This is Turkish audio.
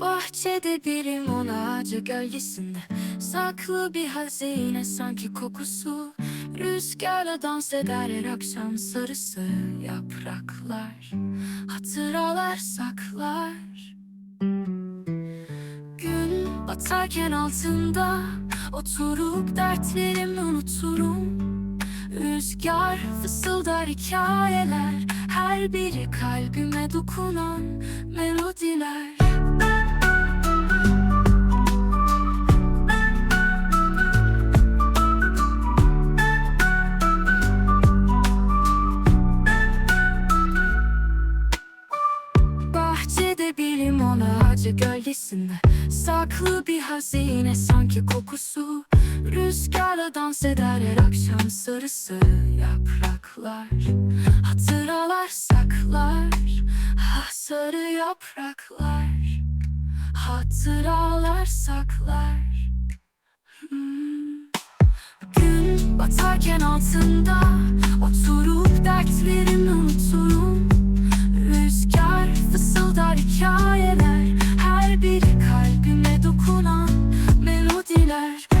Bahçede bir limon ağacı gölgesinde. Saklı bir hazine sanki kokusu. Rüzgarla dans eder her akşam sarısı yapraklar. Hatıralar saklar. Gün batarken altında Oturup dertlerimi unuturum. Rüzgar fısıldar hikayeler Her biri kalbime dokunan melodiler ağacı gölgesinde. Saklı bir hazine sanki kokusu. Rüzgarla dans eder her akşam sarısı yapraklar. Hatıralar saklar Ah sarı yapraklar. Hatıralar saklar. Hmm. Gün batarken altında döner